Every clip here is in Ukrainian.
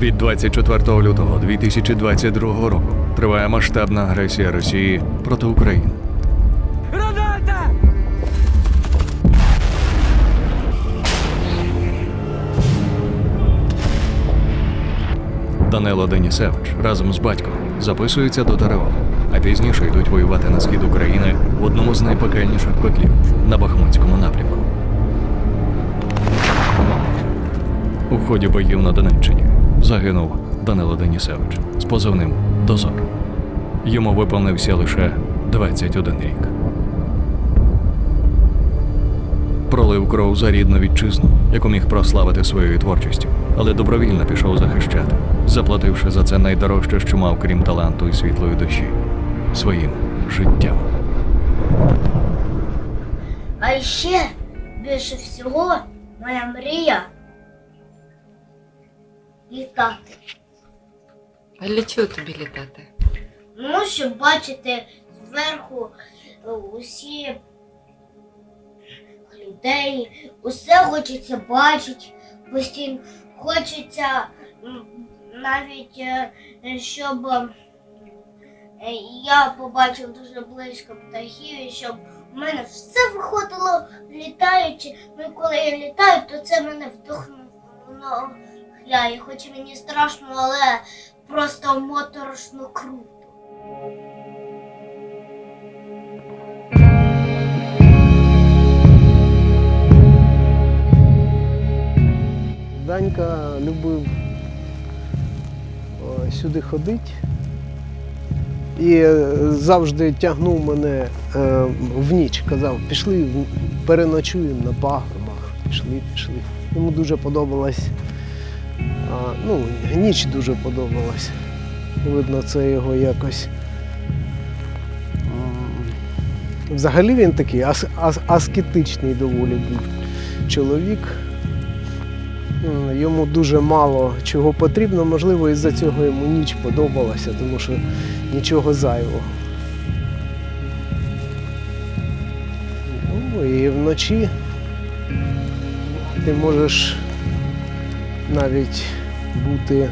Від 24 лютого 2022 року триває масштабна агресія Росії проти України. Граната! Данило Денісевич разом з батьком записується до ТРО, а пізніше йдуть воювати на схід України в одному з найпекельніших котлів на Бахмутському напрямку. У ході боїв на Донеччині загинув Данило Денісевич з позивним Дозор. Йому виповнився лише 21 рік. Пролив кров за рідну вітчизну, яку міг прославити своєю творчістю, але добровільно пішов захищати, заплативши за це найдорожче, що мав крім таланту і світлої душі своїм життям. А ще більше всього моя мрія літати. А для чого тобі літати? Ну, щоб бачити зверху е, усі людей, усе хочеться бачити, постійно хочеться навіть, е, щоб е, я побачив дуже близько птахів, і щоб в мене все виходило літаючи. Ну, коли я літаю, то це мене вдохновляє. Хоч мені страшно, але просто моторошно круто. Данька любив сюди ходити і е, завжди тягнув мене е, в ніч. Казав, пішли переночуємо на пагорбах. Пішли, пішли. Йому дуже подобалась. А, ну, ніч дуже подобалась. Видно, це його якось. Взагалі він такий ас- ас- аскетичний доволі був чоловік. Йому дуже мало чого потрібно, можливо, із-за цього йому ніч подобалася, тому що нічого зайвого. Ну і вночі ти можеш навіть бути,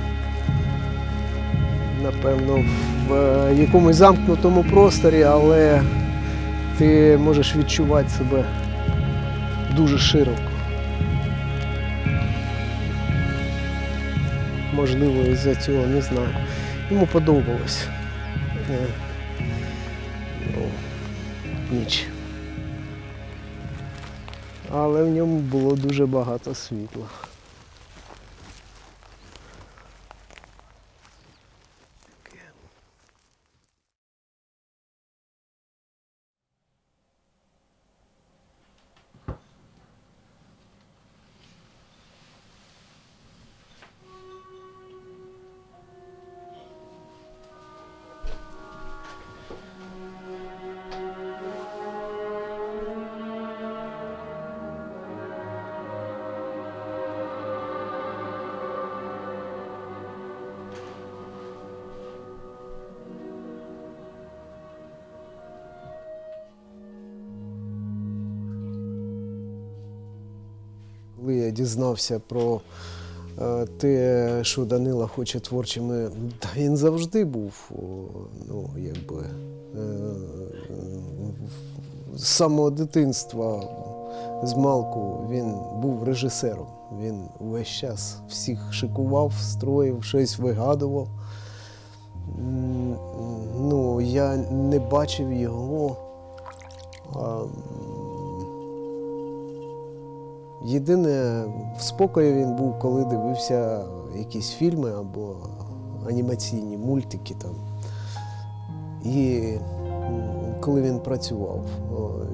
напевно, в е, якомусь замкнутому просторі, але ти можеш відчувати себе дуже широко. можливо, із-за цього, не знаю. Йому подобалось. Е, ну, ніч. Але в ньому було дуже багато світла. Коли я дізнався про е, те, що Данила хоче творчими, він завжди був, ну, якби, е, з самого дитинства, з малку, він був режисером. Він весь час всіх шикував, строїв, щось вигадував. Ну, я не бачив його. Єдине, в спокої він був, коли дивився якісь фільми або анімаційні мультики там. І коли він працював,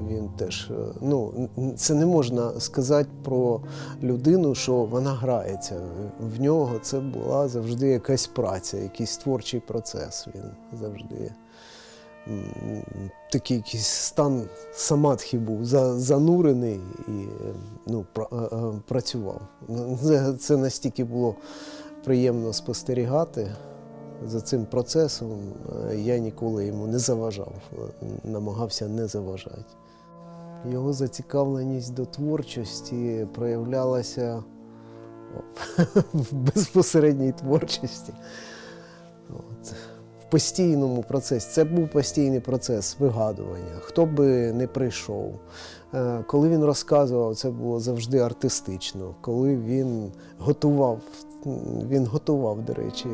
він теж, е, ну, це не можна сказати про людину, що вона грається. В нього це була завжди якась праця, якийсь творчий процес. Він завжди такий якийсь стан самадхи був занурений і ну, е, е, працював. Це, це настільки було приємно спостерігати за цим процесом. Я ніколи йому не заважав, намагався не заважати. Його зацікавленість до творчості проявлялася в безпосередній творчості. От. Постійному процесі. Це був постійний процес вигадування. Хто би не прийшов. Е, Коли він розказував, це було завжди артистично. Коли він готував, він готував, до речі,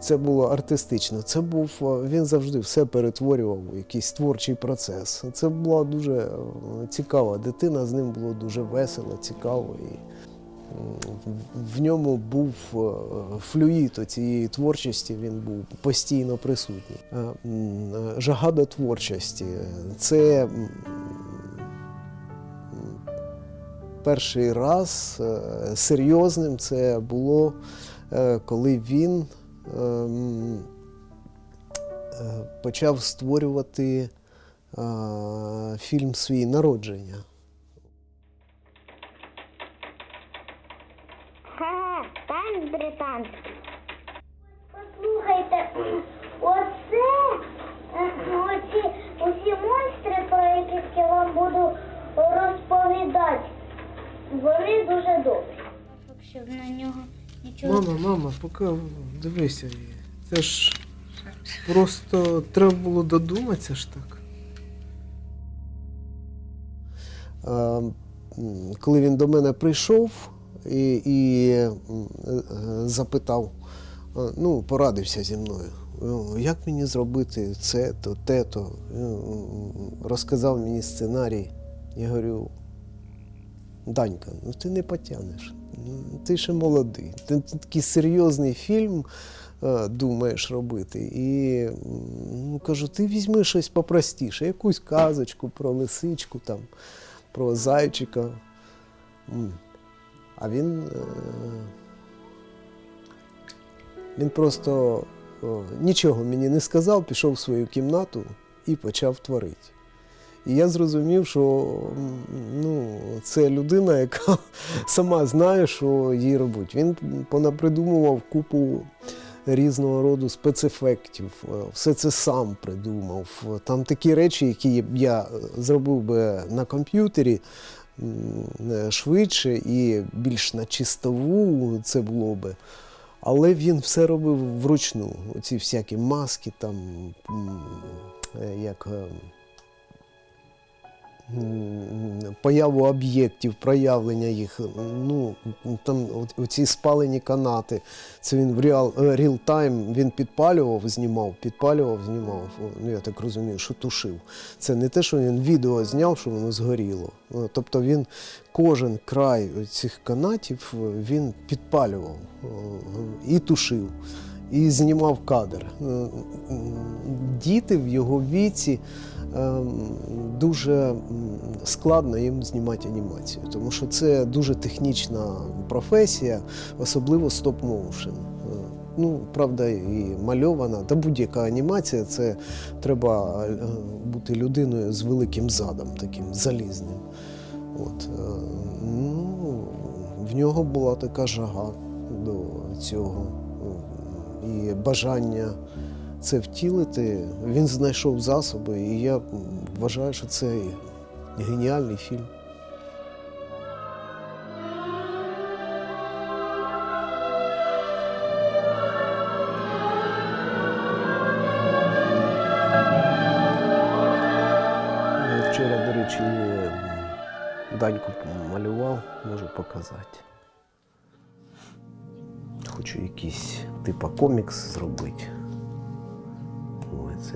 це було артистично. Це був е, він завжди все перетворював у якийсь творчий процес. Це була дуже е, цікава дитина, з ним було дуже весело, цікаво. І в- ньому був е, флюїд цієї творчості, він був постійно присутній. Е, Жага до творчості це перший раз е, серйозним це було, коли він почав створювати фільм свій народження. Танк. Послухайте, оце е, оці, усі монстри, про яких я вам буду розповідати, вони дуже добрі. Щоб на нього нічого. Мама, мама, поки дивися. Це ж просто треба було додуматися ж так. Коли він до мене прийшов і, і е, е, запитав, е, ну, порадився зі мною. «Ну, Як мені зробити це, то, те, то. Е, Розказав мені сценарій. Я говорю, Данька, ну ти не потягнеш. Ну, Ти ще молодий. Ти такий серйозний фільм е, думаєш робити. І ну, кажу, ти візьми щось попростіше, якусь казочку про лисичку, там, про зайчика. А він. Е, він просто нічого мені не сказав, пішов в свою кімнату і почав творити. І я зрозумів, що ну, це людина, яка сама знає, що їй робити. Він понапридумував купу різного роду спецефектів. Е, Все це сам придумав. Там такі речі, які я зробив би на комп'ютері швидше і більш на чистову це було би. Але він все робив вручну. Оці всякі маски, там, е, як. Появу об'єктів, проявлення їх. Ну, там оці спалені канати. Це він в реал, time він підпалював, знімав, підпалював, знімав. Ну, я так розумію, що тушив. Це не те, що він відео зняв, що воно згоріло. Е, Тобто він кожен край цих канатів е, він підпалював е, і тушив. І знімав кадр. Е, Діти в його віці дуже складно їм знімати анімацію, тому що це дуже технічна професія, особливо стоп-моушен. Е, Ну, правда, і мальована. Та будь-яка анімація це треба е, бути людиною з великим задом, таким залізним. От, е, ну, в нього була така жага до цього е, і бажання це втілити. Він знайшов засоби, і я вважаю, що це геніальний фільм. Вчора, до речі, Даньку малював, можу показати. Хочу якийсь типа комікс зробити.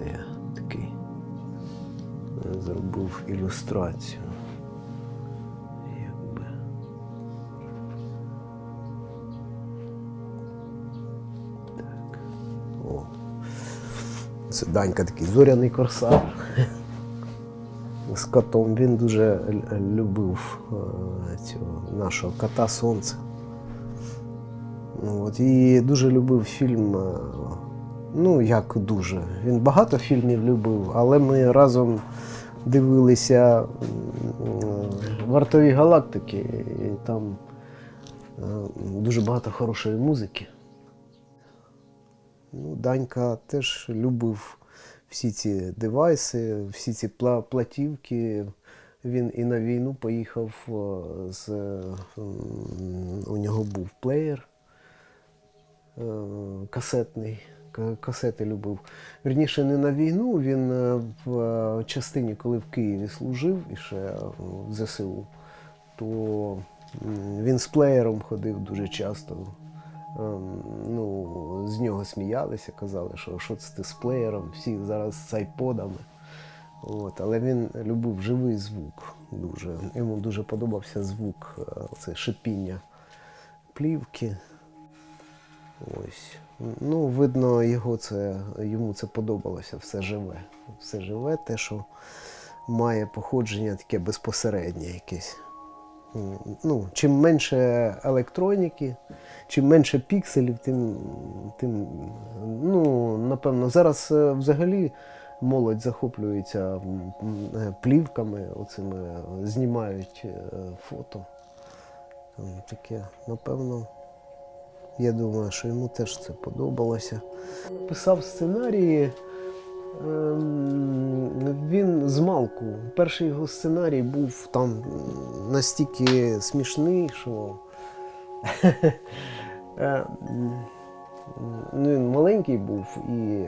Це я такий е, зробив ілюстрацію. Якби. Так. О. Це Данька такий зоряний корсар. З котом він дуже любив е, цього нашого кота Сонце. От, і дуже любив фільм. Е, Ну, як дуже. Він багато фільмів любив, але ми разом дивилися Вартові галактики, і там е, дуже багато хорошої музики. Ну, Данька теж любив всі ці девайси, всі ці платівки, Він і на війну поїхав е, з у нього був плеєр е, касетний. Ка- Касети любив. Вірніше, не на війну, він е, в е, частині, коли в Києві служив і ще е, в ЗСУ, то він з плеєром ходив дуже часто. Ем, Ну, з нього сміялися, казали, що що це ти з плеєром, всі зараз з айподами. От, але він любив живий звук дуже. Йому дуже подобався звук, е, це шипіння плівки. Ось. Ну, видно, його це, йому це подобалося, все живе. Все живе, те, що має походження таке безпосереднє якесь. Ну, чим менше електроніки, чим менше пікселів, тим, тим ну, напевно, зараз е, взагалі молодь захоплюється е, плівками, оцими е, знімають фото. Таке, напевно, я думаю, що йому теж це подобалося. Писав сценарії. ем, Він з малку. Перший його сценарій був там настільки смішний, що Е, ну, він маленький був і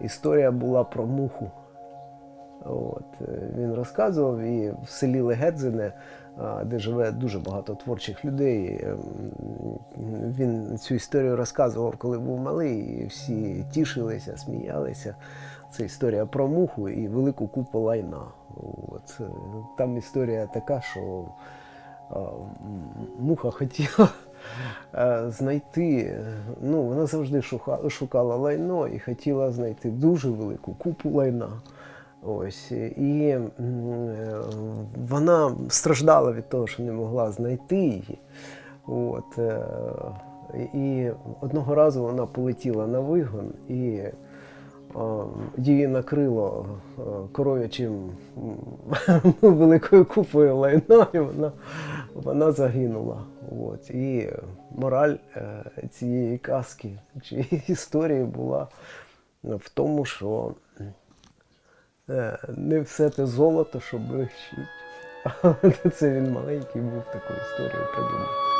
історія була про муху. От, е, він розказував і в селі Легедзине, де живе дуже багато творчих людей. ем, Він цю історію розказував, коли був малий, і всі тішилися, сміялися. Це історія про муху і велику купу лайна. От. е, Там історія така, що муха хотіла е, знайти, ну, вона завжди шукала лайно і хотіла знайти дуже велику купу лайна. Ось, і е, вона страждала від того, що не могла знайти її. От, е, і одного разу вона полетіла на вигон і її накрило а, коров'ячим великою купою лайна, і вона, вона загинула. От. І мораль е, цієї казки чи історії була в тому, що е, не все те золото, що блищить. Це він маленький був таку історію придумав.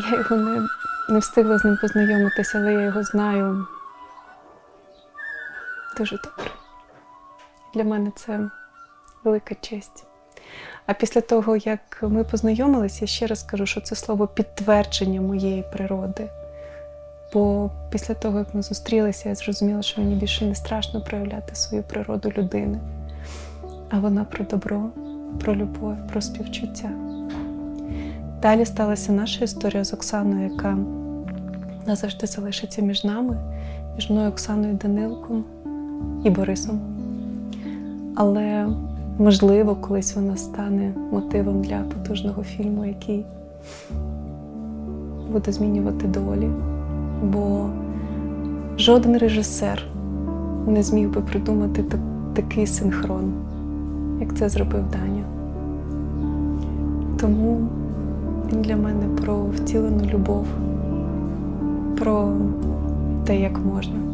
Я його не, не встигла з ним познайомитися, але я його знаю дуже добре. Для мене це велика честь. А після того, як ми познайомилися, я ще раз скажу, що це слово підтвердження моєї природи. Бо після того, як ми зустрілися, я зрозуміла, що мені більше не страшно проявляти свою природу людини. А вона про добро, про любов, про співчуття. Далі сталася наша історія з Оксаною, яка назавжди залишиться між нами, між мною, Оксаною Данилком і Борисом. Але можливо, колись вона стане мотивом для потужного фільму, який буде змінювати долі. Бо жоден режисер не зміг би придумати так- такий синхрон, як це зробив Даня. Тому він для мене про втілену любов, про те, як можна.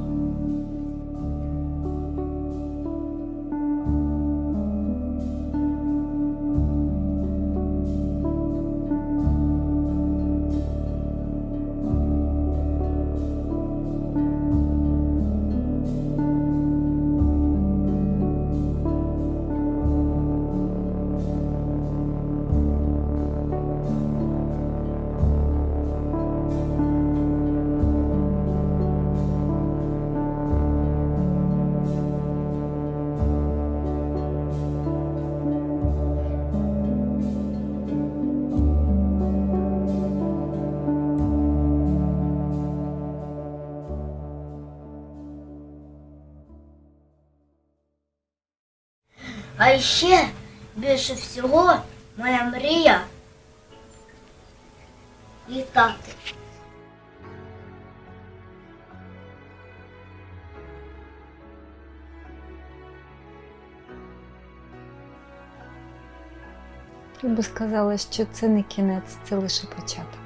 А ще більше всього моя мрія літати. Я би сказала, що це не кінець, це лише початок.